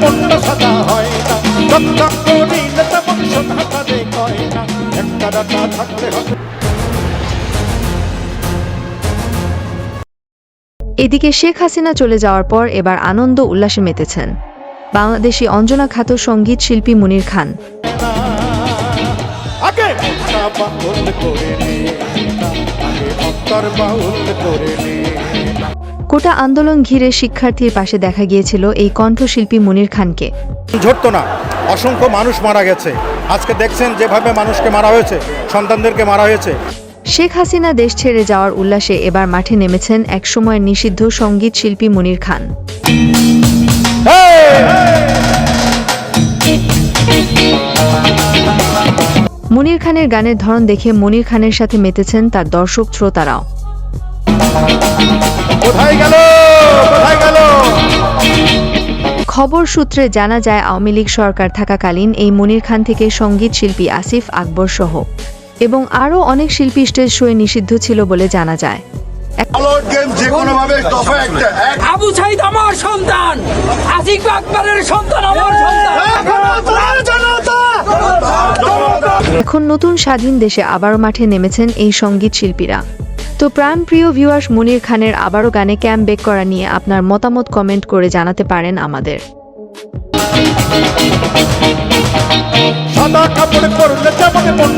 মনটা সাদা হয় না। চকচক করিলে তেমন সোনা কাজে কয় না। একটা ডাটা থাকতে হবে। এদিকে শেখ হাসিনা চলে যাওয়ার পর এবার আনন্দ উল্লাসে মেতেছেন। বাংলাদেশি অঞ্জনা খ্যাত সংগীত শিল্পী মুনির খান। করে নে। কোটা আন্দোলন ঘিরে শিক্ষার্থীর পাশে দেখা গিয়েছিল এই কণ্ঠশিল্পী মুনির খানকে। ঝরতো না অসংখ্য মানুষ মারা গেছে। আজকে দেখছেন যেভাবে মানুষকে মারা হয়েছে সন্তানদেরকে মারা হয়েছে। শেখ হাসিনা দেশ ছেড়ে যাওয়ার উল্লাসে এবার মাঠে নেমেছেন একসময়ের নিষিদ্ধ সংগীত শিল্পী মুনির খান। মুনির খানের গানের ধরন দেখে মনির খানের সাথে মেতেছেন তার দর্শক শ্রোতারাও কোথায় গেল? কোথায় গেল? খবর সূত্রে জানা যায় আওয়ামী লীগ সরকার থাকাকালীন এই মনির খান থেকে সংগীত শিল্পী আসিফ আকবর সহ এবং আরও অনেক শিল্পী স্টেজ শোয়ে নিষিদ্ধ ছিল বলে জানা যায়। আলোর গেম যে কোনো ভাবে দফা একটা এক আবু সাইদ আমার সন্তান! আসিফ আকবরের সন্তান আমার সন্তান! এখন নতুন স্বাধীন দেশে আবারও মাঠে নেমেছেন এই সংগীত শিল্পীরা। তো প্রাণ প্রিয় ভিউয়ার্স মনির খানের আবারও গানে ক্যাম্প বেক করা নিয়ে আপনার মতামত কমেন্ট করে জানাতে পারেন আমাদের। সাদা কাপড় পরলে যেমন